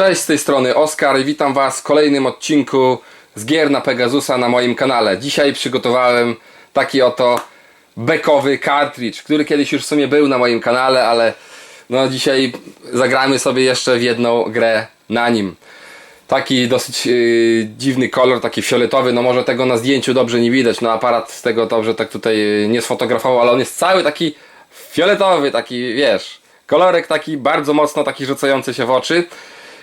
Cześć, z tej strony Oskar i witam Was w kolejnym odcinku z gier na Pegasusa na moim kanale. Dzisiaj przygotowałem taki oto bekowy cartridge, który kiedyś już w sumie był na moim kanale, ale no dzisiaj zagramy sobie jeszcze w jedną grę na nim. Taki dosyć yy, dziwny kolor, taki fioletowy, no może tego na zdjęciu dobrze nie widać, no aparat z tego dobrze tak tutaj yy, nie sfotografował, ale on jest cały taki fioletowy, taki wiesz, kolorek taki bardzo mocno taki rzucający się w oczy.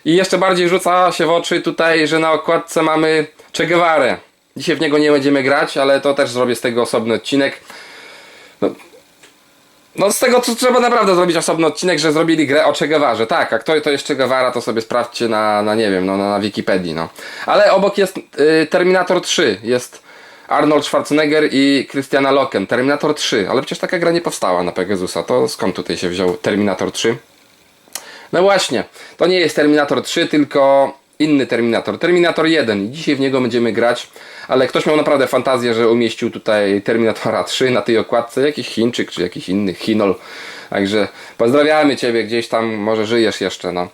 I jeszcze bardziej rzuca się w oczy tutaj, że na okładce mamy Che Guevara. Dzisiaj w niego nie będziemy grać, ale to też zrobię z tego osobny odcinek. No, no z tego to trzeba naprawdę zrobić osobny odcinek, że zrobili grę o Che Guevarze. Tak, a kto to jest Che Guevara, to sobie sprawdźcie na, na nie wiem, no, na, na Wikipedii. No. Ale obok jest y, Terminator 3. Jest Arnold Schwarzenegger i Christiana Loken. Terminator 3. Ale przecież taka gra nie powstała na Pegasusa. To skąd tutaj się wziął Terminator 3? No właśnie, to nie jest Terminator 3, tylko inny Terminator. Terminator 1 i dzisiaj w niego będziemy grać, ale ktoś miał naprawdę fantazję, że umieścił tutaj Terminatora 3 na tej okładce, jakiś Chińczyk czy jakiś inny Chinol. Także pozdrawiamy Ciebie, gdzieś tam może żyjesz jeszcze, no.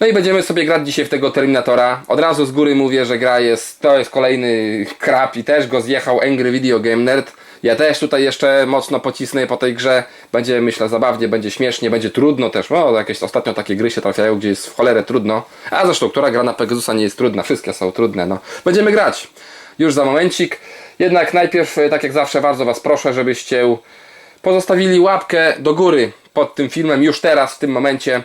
No i będziemy sobie grać dzisiaj w tego Terminatora. Od razu z góry mówię, że gra jest, to jest kolejny krap i też go zjechał Angry Video Game Nerd. Ja też tutaj jeszcze mocno pocisnę po tej grze. Będzie myślę zabawnie, będzie śmiesznie, będzie trudno też. O, jakieś ostatnio takie gry się trafiają, gdzie jest w cholerę trudno. A zresztą, która gra na Pegasusa nie jest trudna, wszystkie są trudne. No. Będziemy grać już za momencik. Jednak najpierw, e, tak jak zawsze, bardzo Was proszę, żebyście pozostawili łapkę do góry pod tym filmem już teraz, w tym momencie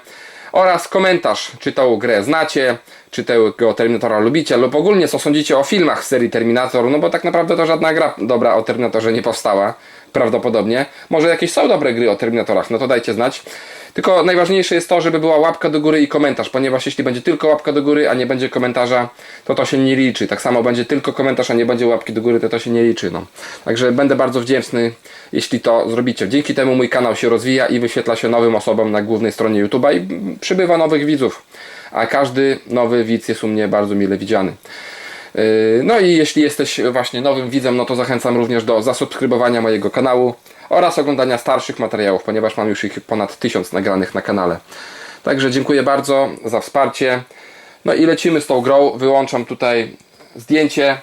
oraz komentarz, czy tą grę znacie, czy tego Terminatora lubicie, lub ogólnie co sądzicie o filmach serii Terminator, no bo tak naprawdę to żadna gra dobra o Terminatorze nie powstała, prawdopodobnie. Może jakieś są dobre gry o Terminatorach, no to dajcie znać. Tylko najważniejsze jest to, żeby była łapka do góry i komentarz, ponieważ jeśli będzie tylko łapka do góry, a nie będzie komentarza, to to się nie liczy. Tak samo będzie tylko komentarz, a nie będzie łapki do góry, to to się nie liczy. No. Także będę bardzo wdzięczny, jeśli to zrobicie. Dzięki temu mój kanał się rozwija i wyświetla się nowym osobom na głównej stronie YouTube'a i przybywa nowych widzów. A każdy nowy widz jest u mnie bardzo mile widziany. Yy, No i jeśli jesteś właśnie nowym widzem, no to zachęcam również do zasubskrybowania mojego kanału oraz oglądania starszych materiałów, ponieważ mam już ich ponad tysiąc nagranych na kanale. Także dziękuję bardzo za wsparcie. No i lecimy z tą grą. Wyłączam tutaj zdjęcie.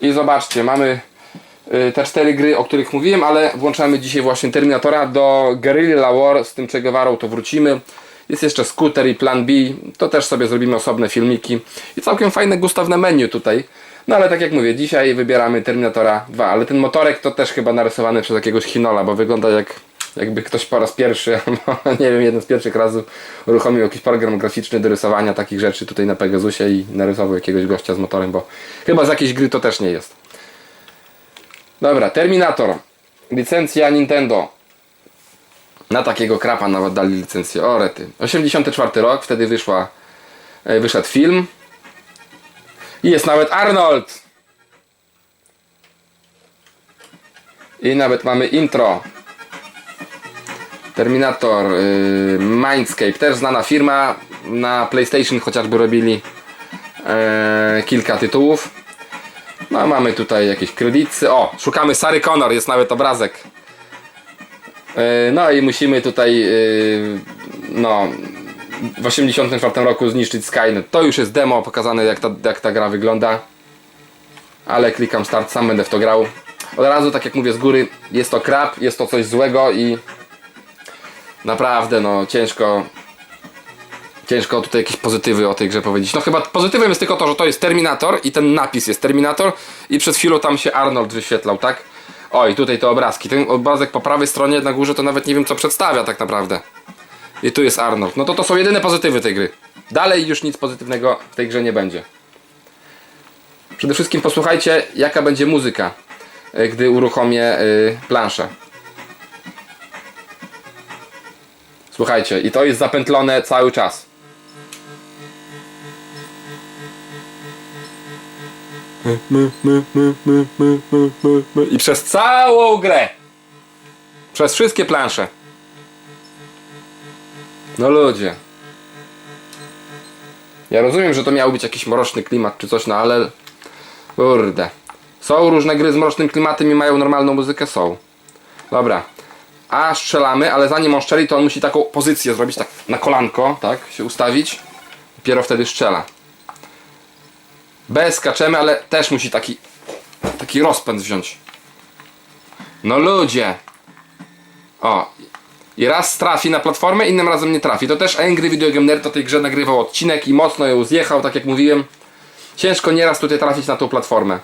I zobaczcie, mamy y, te cztery gry, o których mówiłem, ale włączamy dzisiaj właśnie Terminatora do Guerrilla War z tym Che Guevarą to wrócimy. Jest jeszcze Scooter i Plan B, to też sobie zrobimy osobne filmiki. I całkiem fajne gustawne menu tutaj. No ale tak jak mówię, dzisiaj wybieramy Terminatora 2, ale ten motorek to też chyba narysowany przez jakiegoś Chinola, bo wygląda jak jakby ktoś po raz pierwszy, albo nie wiem, jeden z pierwszych razów uruchomił jakiś program graficzny do rysowania takich rzeczy tutaj na Pegasusie i narysował jakiegoś gościa z motorem, bo chyba z jakiejś gry to też nie jest. Dobra, Terminator. Licencja Nintendo. Na takiego krapa nawet dali licencję. O rety. 84 rok, wtedy wyszła, e, wyszedł film. I jest nawet Arnold. I nawet mamy intro. Terminator, yy, Mindscape, też znana firma. Na PlayStation chociażby robili e, kilka tytułów. No mamy tutaj jakieś kredyty. O, szukamy Sary Connor, jest nawet obrazek. E, no i musimy tutaj yy, no w 84 roku zniszczyć Skynet. To już jest demo pokazane jak ta, jak ta gra wygląda. Ale klikam start, sam będę w to grał. Od razu, tak jak mówię z góry, jest to krab, jest to coś złego i naprawdę no ciężko ciężko tutaj jakieś pozytywy o tej grze powiedzieć. No chyba pozytywem jest tylko to, że to jest Terminator i ten napis jest Terminator i przed chwilą tam się Arnold wyświetlał, tak? Oj, tutaj te obrazki. Ten obrazek po prawej stronie na górze to nawet nie wiem co przedstawia tak naprawdę. I tu jest Arnold. No to to są jedyne pozytywy tej gry. Dalej już nic pozytywnego w tej grze nie będzie. Przede wszystkim posłuchajcie jaka będzie muzyka, y, gdy uruchomię y, planszę. Słuchajcie, i to jest zapętlone cały czas. I przez całą grę. Przez wszystkie plansze. No ludzie. Ja rozumiem, że to miał być jakiś mroczny klimat czy coś, no ale... Kurde. Są różne gry z mrocznym klimatem i mają normalną muzykę? Są. Dobra. A strzelamy, ale zanim on strzeli, to on musi taką pozycję zrobić tak. na kolanko, tak, się ustawić. Dopiero wtedy strzela. B skaczemy, ale też musi taki taki rozpęd wziąć. No ludzie. O. I raz trafi na platformę, innym razem nie trafi. To też Angry Video Game Nerd o tej grze nagrywał odcinek i mocno ją zjechał, tak jak mówiłem. Ciężko nieraz tutaj trafić na tą platformę.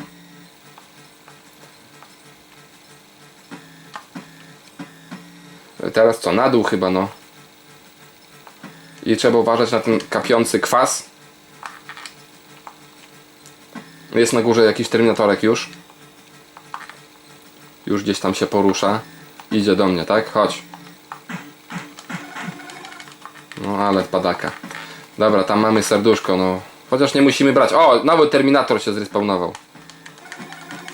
Teraz co? Na dół chyba, no. I trzeba uważać na ten kapiący kwas. Jest na górze jakiś terminatorek już. Już gdzieś tam się porusza. Idzie do mnie, tak? Chodź. No ale padaka. Dobra, tam mamy serduszko, no. Chociaż nie musimy brać. O, nowy terminator się zrespawnował.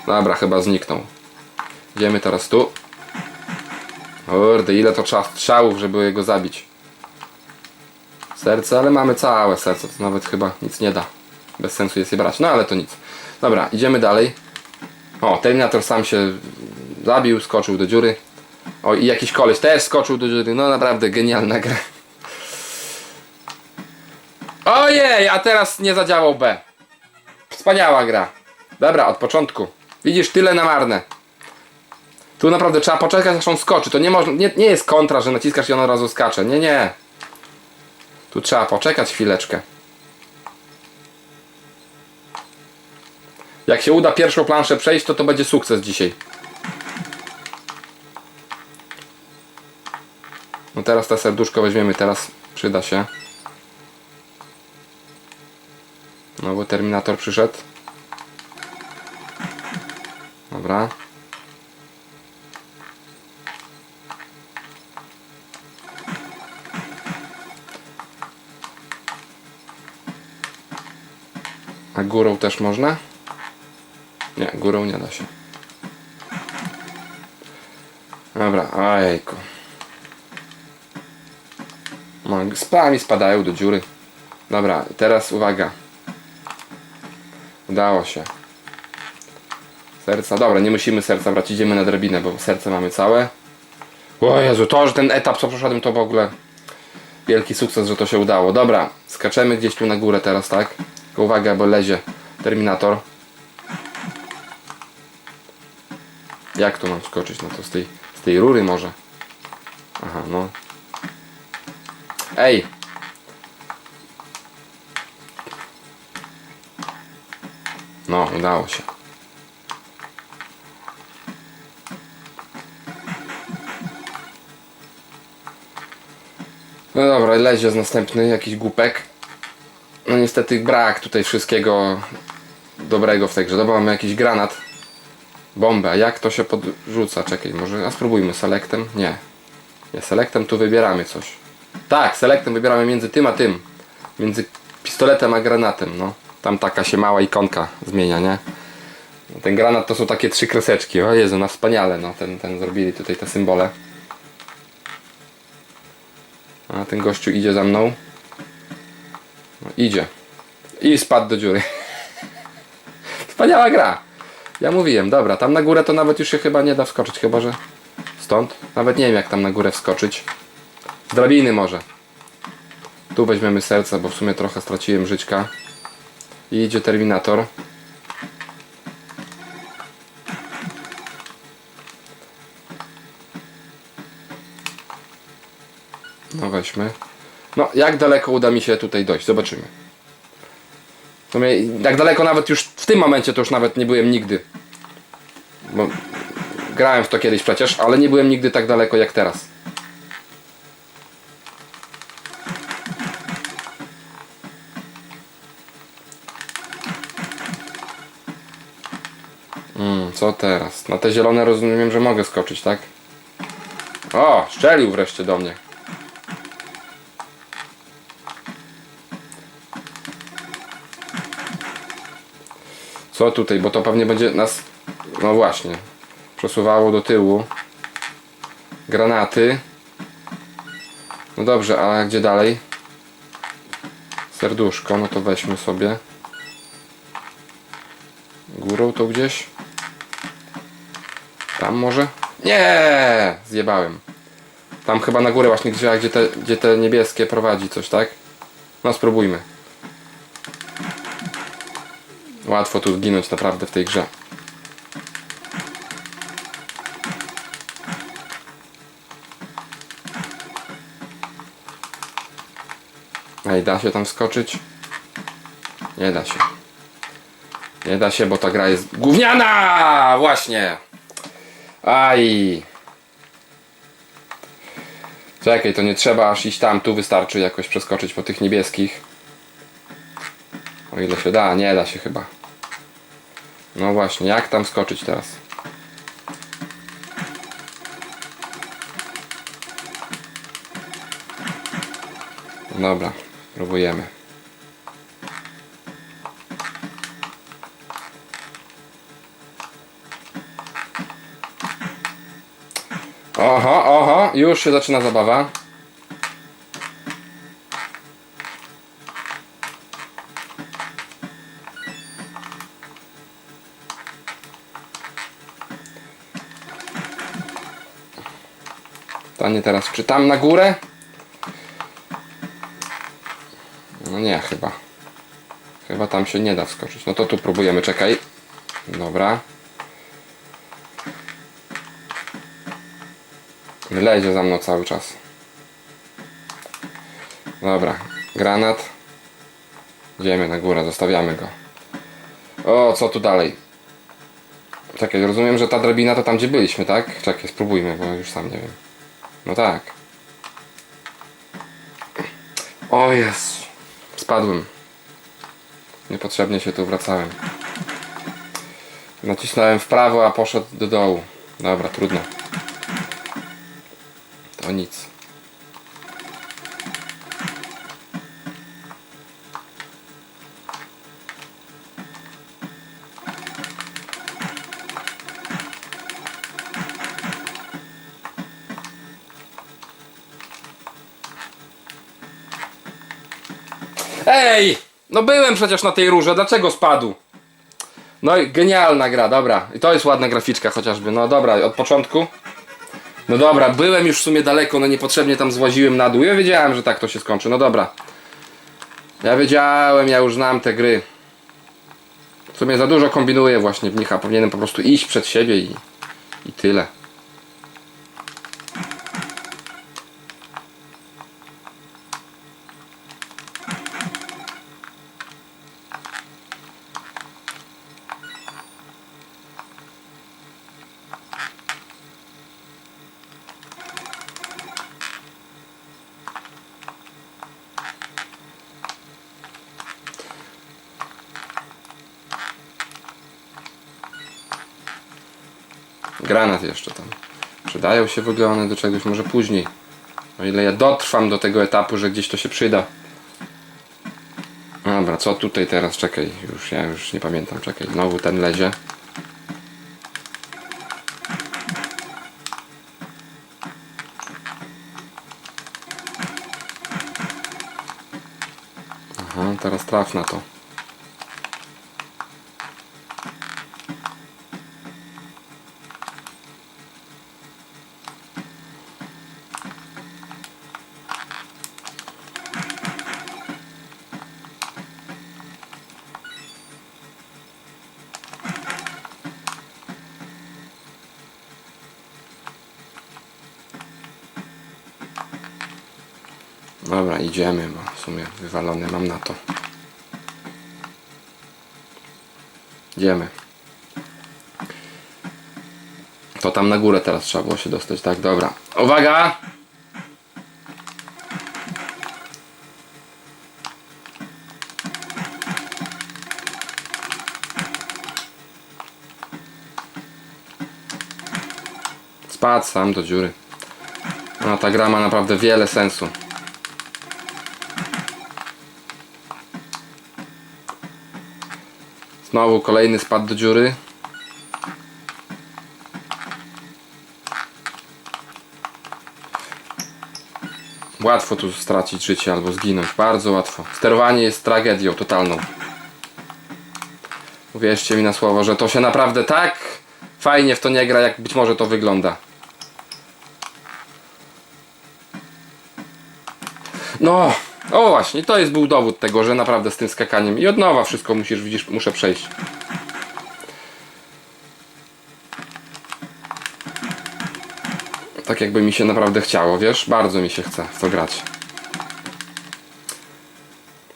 Dobra, chyba zniknął. Idziemy teraz tu. Kurde, ile to trzeba strzałów, żeby go zabić. Serce, ale mamy całe serce, to nawet chyba nic nie da. Bez sensu jest je brać, no ale to nic. Dobra, idziemy dalej. O, Terminator sam się zabił, skoczył do dziury. O, i jakiś koleś też skoczył do dziury. No naprawdę genialna gra. Ojej, a teraz nie zadziałał B. Wspaniała gra. Dobra, od początku. Widzisz, tyle na marne. Tu naprawdę trzeba poczekać, aż on skoczy. To nie, można, nie, nie jest kontra, że naciskasz i on od razu skacze. Nie, nie. Tu trzeba poczekać chwileczkę. Jak się uda pierwszą planszę przejść, to to będzie sukces dzisiaj. No teraz te serduszko weźmiemy, teraz przyda się. No bo Terminator przyszedł. Dobra. A górą też można? Nie, górą nie da się. Dobra, ojejku. No, spami spadają do dziury. Dobra, teraz uwaga. Udało się. Serca, dobra, nie musimy serca brać, idziemy na drabinę, bo serce mamy całe. O Jezu, to, że ten etap, co przeszedłem, to w ogóle wielki sukces, że to się udało. Dobra, skaczemy gdzieś tu na górę teraz, tak? Uwaga, bo lezie Terminator. Jak tu mam skoczyć? No to z tej, z tej rury może. Aha, no. Ej! No, udało się. No dobra, lezie z następny jakiś głupek. No niestety brak tutaj wszystkiego dobrego w tej grze. Dobra, mamy jakiś granat. Bombę, jak to się podrzuca? Czekaj, może, a spróbujmy selectem? Nie. Nie, selectem tu wybieramy coś. Tak, selectem wybieramy między tym a tym. Między pistoletem a granatem, no. Tam taka się mała ikonka zmienia, nie? Ten granat to są takie trzy kreseczki. O Jezu, na wspaniale, no. Ten, ten zrobili tutaj te symbole. A ten gościu idzie za mną. No, idzie. I spadł do dziury. Wspaniała gra. Ja mówiłem, dobra, tam na górę to nawet już się chyba nie da wskoczyć, chyba że stąd. Nawet nie wiem jak tam na górę wskoczyć. Z drabiny może. Tu weźmiemy serce, bo w sumie trochę straciłem żyćka. I idzie Terminator. No weźmy. No, jak daleko uda mi się tutaj dojść? Zobaczymy. W jak daleko nawet już w tym momencie to już nawet nie byłem nigdy. Bo grałem w to kiedyś przecież, ale nie byłem nigdy tak daleko jak teraz. Mm, co teraz? Na te zielone rozumiem, że mogę skoczyć, tak? O, szczelił wreszcie do mnie. Co tutaj? Bo to pewnie będzie nas. No właśnie. Przesuwało do tyłu. Granaty. No dobrze, a gdzie dalej? Serduszko, no to weźmy sobie. Górą to gdzieś? Tam może? Nie! Zjebałem. Tam chyba na górę właśnie, gdzie, gdzie, te, gdzie te niebieskie prowadzi coś, tak? No spróbujmy. Łatwo tu zginąć naprawdę w tej grze. Ej, da się tam skoczyć? Nie da się. Nie da się, bo ta gra jest gówniana! Właśnie! Aj! Czekaj, to nie trzeba aż iść tam, tu wystarczy jakoś przeskoczyć po tych niebieskich. O ile się da, nie da się chyba. No właśnie, jak tam skoczyć teraz? Dobra, próbujemy. Oho, oho, już się zaczyna zabawa. Stanie teraz czy tam na górę? No nie, chyba. Chyba tam się nie da wskoczyć. No to tu próbujemy, czekaj. Dobra. Lezie za mną cały czas. Dobra, granat. Idziemy na górę, zostawiamy go. O, co tu dalej? Czekaj, rozumiem, że ta drabina to tam gdzie byliśmy, tak? Czekaj, spróbujmy, bo już sam nie wiem. No tak. O jest. Spadłem. Niepotrzebnie się tu wracałem. Nacisnąłem w prawo, a poszedł do dołu. Dobra, trudno. To nic. Ej! No byłem przecież na tej rurze, dlaczego spadł? No i genialna gra, dobra. I to jest ładna graficzka chociażby. No dobra, od początku. No dobra, byłem już w sumie daleko, no niepotrzebnie tam złaziłem na dół. Ja wiedziałem, że tak to się skończy. No dobra. Ja wiedziałem, ja już znam te gry. W sumie za dużo kombinuję właśnie w nich, a powinienem po prostu iść przed siebie i, i tyle. Przydają się w ogóle one do czegoś, może później. O ile ja dotrwam do tego etapu, że gdzieś to się przyda. Dobra, co tutaj teraz? Czekaj, już ja już nie pamiętam, czekaj. Znowu ten lezie. Aha, teraz traf na to. Dobra, idziemy, bo w sumie wywalony mam na to. Idziemy. To tam na górę teraz trzeba było się dostać, tak? Dobra. Uwaga! Spadł sam do dziury. No ta gra ma naprawdę wiele sensu. Znowu kolejny spadł do dziury. Łatwo tu stracić życie albo zginąć. Bardzo łatwo. Sterowanie jest tragedią totalną. Uwierzcie mi na słowo, że to się naprawdę tak fajnie w to nie gra, jak być może to wygląda. No, o właśnie, to jest był dowód tego, że naprawdę z tym skakaniem i od nowa wszystko musisz, widzisz, muszę przejść. Tak jakby mi się naprawdę chciało, wiesz? Bardzo mi się chce w to grać.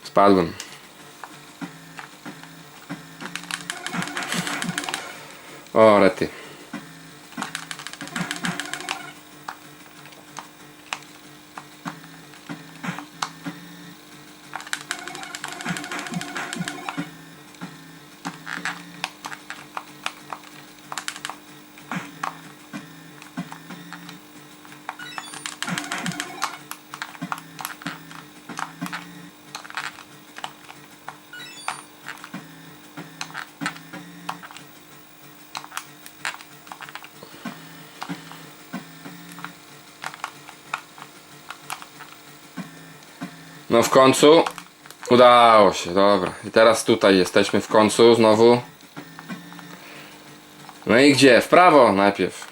Spadłem. O, rety. No w końcu udało się, dobra. I teraz tutaj jesteśmy w końcu znowu. No i gdzie? W prawo najpierw.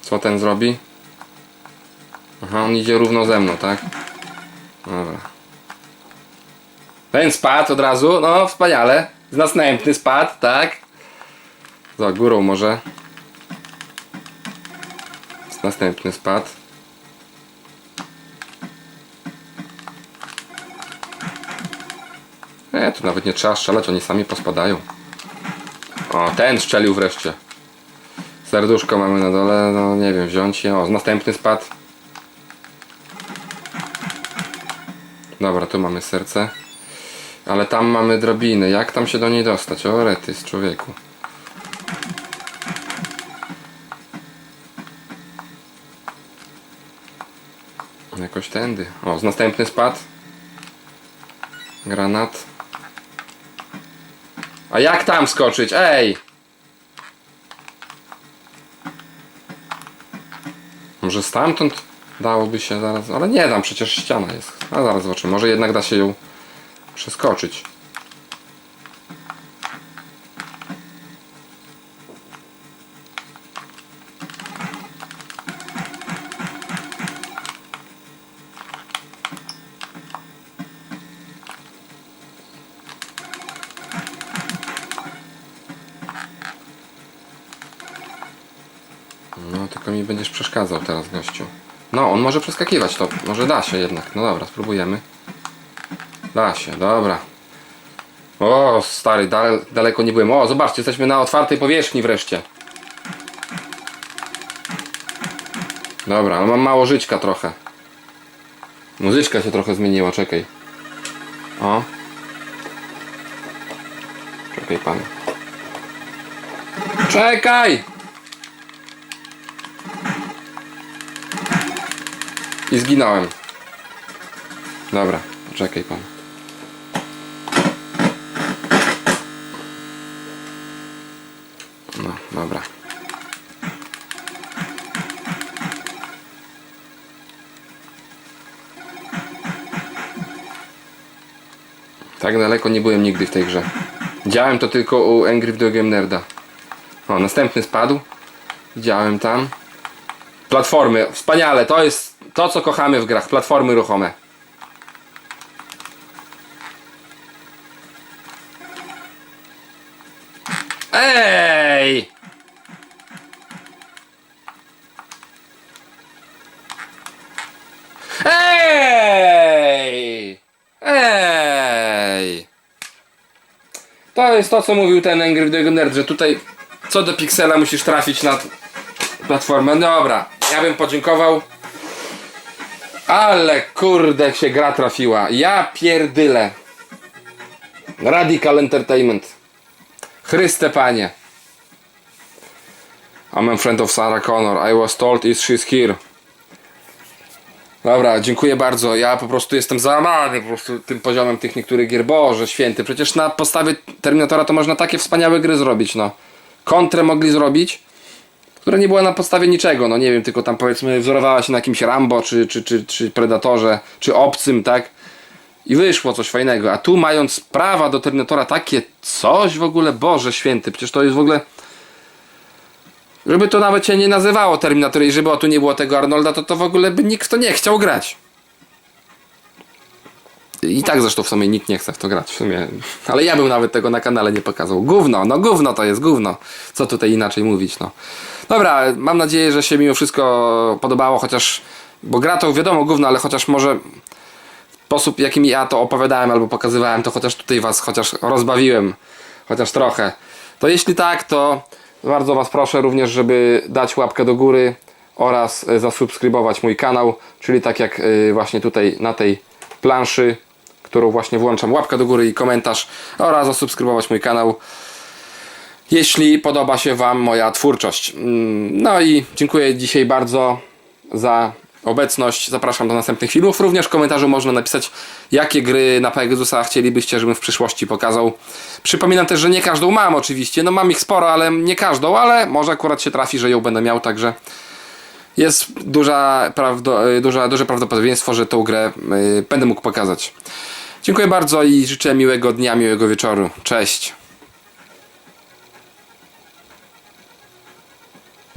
Co ten zrobi? Aha, on idzie równo ze mną, tak? Dobra. Ten spadł od razu, no wspaniale. Z następny spadł, tak? Za górą może. Z następny spadł. Nie, tu nawet nie trzeba strzelać, oni sami pospadają. O, ten strzelił wreszcie. Serduszko mamy na dole, no nie wiem, wziąć je. O, następny spadł. Dobra, tu mamy serce. Ale tam mamy drabiny. Jak tam się do niej dostać? O, rety z człowieku. Jakoś tędy. O, z następny spadł. Granat. A jak tam skoczyć? Ej! Może stamtąd dałoby się zaraz, ale nie dam, przecież ściana jest. A zaraz zobaczymy, może jednak da się ją przeskoczyć. Może przeskakiwać to. Może da się jednak. No dobra, spróbujemy. Da się, dobra. O, stary, dal, daleko nie byłem. O, zobaczcie, jesteśmy na otwartej powierzchni wreszcie. Dobra, ale mam mało żyćka trochę. Muzyczka się trochę zmieniła, czekaj. O. Czekaj pan. Czekaj! I zginąłem. Dobra, poczekaj pan. No, dobra. Tak daleko nie byłem nigdy w tej grze. Widziałem to tylko u Angry Video Game Nerda. O, następny spadł. Widziałem tam. Platformy, wspaniale, to jest to co kochamy w grach, platformy ruchome. Ej! Ej! Ej! To jest to co mówił ten Angry Video Nerd, że tutaj co do piksela musisz trafić na platformę. Dobra, ja bym podziękował. Ale kurde się gra trafiła. Ja pierdyle. Radical Entertainment. Chryste panie. I'm a friend of Sarah Connor. I was told is she's here. Dobra, dziękuję bardzo. Ja po prostu jestem załamany po prostu tym poziomem tych niektórych gier. Boże święty, przecież na podstawie Terminatora to można takie wspaniałe gry zrobić, no. Kontrę mogli zrobić, która nie była na podstawie niczego, no nie wiem, tylko tam powiedzmy wzorowała się na jakimś Rambo, czy, czy, czy, czy Predatorze, czy Obcym, tak? I wyszło coś fajnego. A tu mając prawa do Terminatora takie coś w ogóle, Boże święty, przecież to jest w ogóle Żeby to nawet się nie nazywało Terminator i żeby o tu nie było tego Arnolda, to to w ogóle by nikt to nie chciał grać. I tak zresztą w sumie nikt nie chce w to grać w sumie. Ale ja bym nawet tego na kanale nie pokazał. Gówno, no gówno to jest gówno. Co tutaj inaczej mówić, no. Dobra, mam nadzieję, że się mimo wszystko podobało, chociaż... Bo gra to wiadomo gówno, ale chociaż może sposób, jakim ja to opowiadałem albo pokazywałem, to chociaż tutaj was chociaż rozbawiłem, chociaż trochę. To jeśli tak, to bardzo was proszę również, żeby dać łapkę do góry oraz e, zasubskrybować mój kanał, czyli tak jak e, właśnie tutaj na tej planszy, którą właśnie włączam, łapka do góry i komentarz oraz zasubskrybować mój kanał jeśli podoba się Wam moja twórczość. Mm, No i dziękuję dzisiaj bardzo za obecność. Zapraszam do następnych filmów. Również w komentarzu można napisać, jakie gry na Pegasusa chcielibyście, żebym w przyszłości pokazał. Przypominam też, że nie każdą mam oczywiście. No mam ich sporo, ale nie każdą, ale może akurat się trafi, że ją będę miał, także jest duża, prawdo, y, duża, duże prawdopodobieństwo, że tą grę y, będę mógł pokazać. Dziękuję bardzo i życzę miłego dnia, miłego wieczoru. Cześć.